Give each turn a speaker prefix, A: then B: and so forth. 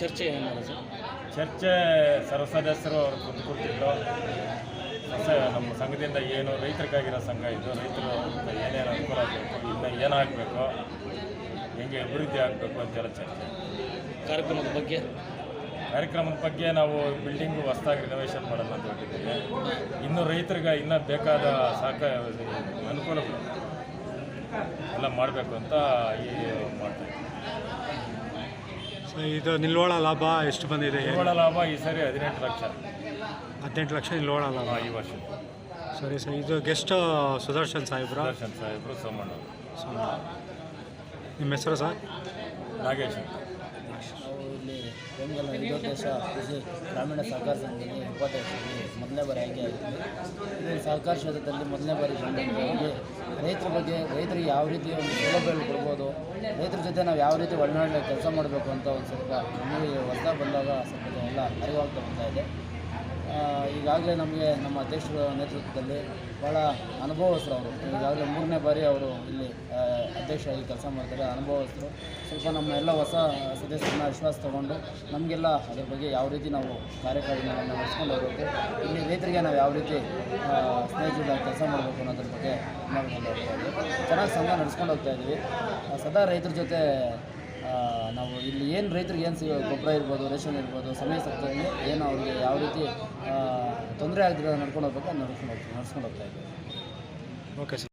A: ಚರ್ಚೆ ಏನಾದ್ರು ಸರ್
B: ಚರ್ಚೆ ಸರ್ವ ಸದಸ್ಯರು ಅವರು ಕುಂದು ನಮ್ಮ ಸಂಘದಿಂದ ಏನು ರೈತರಿಗಾಗಿರೋ ಸಂಘ ಇದು ರೈತರು ಏನೇನು ಅನುಕೂಲ ಆಗಬೇಕು ಇನ್ನು ಏನಾಗಬೇಕು ಹೆಂಗೆ ಅಭಿವೃದ್ಧಿ ಆಗಬೇಕು ಅಂತೆಲ್ಲ ಚರ್ಚೆ.
A: ಕಾರ್ಯಕ್ರಮದ ಬಗ್ಗೆ?
B: ಕಾರ್ಯಕ್ರಮದ ಬಗ್ಗೆ ನಾವು ಬಿಲ್ಡಿಂಗು ಹೊಸದಾಗಿ ರಿನೋವೇಷನ್ ಮಾಡೋಣ ಅಂತ ಹೊರಟಿದ್ದೀವಿ ಇನ್ನು ರೈತರಿಗೆ ಇನ್ನೂ ಬೇಕಾದ ಸಾಕ ಅನುಕೂಲ ಎಲ್ಲ ಮಾಡಬೇಕು ಅಂತ ಈ ಮಾಡ್ತಾ
C: ಇದು ನಿಲ್ವಳ ಲಾಭ ಎಷ್ಟು ಬಂದಿದೆ?
B: ನಿಲ್ವಾಳ ಲಾಭ ಈ ಸರಿ ಹದಿನೆಂಟು ಲಕ್ಷ.
C: ಹದಿನೆಂಟು ಲಕ್ಷ ನಿಲ್ವಳ ಲಾಭ.
B: ಈ ವರ್ಷ.
C: ಸರಿ ಸರ್. ಇದು ಗೆಸ್ಟ್ ಸುದರ್ಶನ್ ಸಾಹೇಬ್ರ?
B: ಸುದರ್ಶನ್ ಸಾಹೇಬ್ರು ಸೋಮಣ್ಣ.
C: ನಿಮ್ಮ ಹೆಸರು ಸರ್?
B: ನಾಗೇಶ್
D: ಬೆಂಗಲ ದೇಶ ಕೃಷಿ ಗ್ರಾಮೀಣ ಸಹಕಾರ ಸಂಘದಲ್ಲಿ ಉಪಾಧ್ಯಕ್ಷರಾಗಿ ಮೊದಲನೇ ಬಾರಿ ಆಯ್ಕೆ ಆಗಿದ್ವಿ ಇದು ಸಹಕಾರ ಕ್ಷೇತ್ರದಲ್ಲಿ ಮೊದಲನೇ ಬಾರಿ ರೈತರ ಬಗ್ಗೆ ರೈತರಿಗೆ ಯಾವ ರೀತಿ ಒಂದು ಸೌಲಭ್ಯಗಳು ಕೊಡ್ಬೋದು, ರೈತರ ಜೊತೆ ನಾವು ಯಾವ ರೀತಿ ಒಳನಾಡಲಿ ಕೆಲಸ ಮಾಡಬೇಕು ಅಂತ ಒಂದು ಸ್ವಲ್ಪ ನಮಗೆ ಹೊಸ ಬಂದಾಗ ಸ್ವಲ್ಪ ಎಲ್ಲ ಅರಿವಾಗ್ತಾ ಬರ್ತಾ ಇದೆ. ಈಗಾಗಲೇ ನಮಗೆ ನಮ್ಮ ಅಧ್ಯಕ್ಷರ ನೇತೃತ್ವದಲ್ಲಿ ಭಾಳ ಅನುಭವಸ್ಥರು ಈಗಾಗಲೇ ಮೂರನೇ ಬಾರಿ ಅವರು ಇಲ್ಲಿ ಅಧ್ಯಕ್ಷರಾಗಿ ಕೆಲಸ ಮಾಡ್ತಾರೆ ಅನುಭವಸ್ಥರು. ಸ್ವಲ್ಪ ನಮ್ಮ ಎಲ್ಲ ಹೊಸ ಸದಸ್ಯರನ್ನ ವಿಶ್ವಾಸ ತಗೊಂಡು ನಮಗೆಲ್ಲ ಅದ್ರ ಬಗ್ಗೆ ಯಾವ ರೀತಿ ನಾವು ಕಾರ್ಯಕ್ರಮಗಳನ್ನು ನಡೆಸ್ಕೊಂಡು ಹೋಗಬೇಕು ಇಲ್ಲಿ ರೈತರಿಗೆ ನಾವು ಯಾವ ರೀತಿ ಆ, ಸ್ನೇಹಿತರಾಗಿ ಕೆಲಸ ಮಾಡಬೇಕು ಅನ್ನೋದ್ರ ಬಗ್ಗೆ ಚೆನ್ನಾಗಿ ಸಂಘ ನಡೆಸ್ಕೊಂಡು ಹೋಗ್ತಾ ಇದ್ದೀವಿ. ಸದಾ ರೈತರ ಜೊತೆ ನಾವು ಇಲ್ಲಿ ಏನು ರೈತರಿಗೆ ಏನು ಸಿಗೋ ಗೊಬ್ಬರ ಇರ್ಬೋದು ರೇಷನ್ ಇರ್ಬೋದು ಸಮಯ ಸಪ್ತಾಹದಲ್ಲಿ ಏನು ಅವ್ರಿಗೆ ಯಾವ ರೀತಿ ತೊಂದರೆ ಆಗದಿರೋ ನಡ್ಕೊಂಡು ಹೋಗ್ಬೇಕು ನಡ್ಕೊಂಡು ಹೋಗ್ತೀವಿ ನಡ್ಸ್ಕೊಂಡು ಹೋಗ್ತಾ ಇದ್ದೀವಿ.
C: Okay sir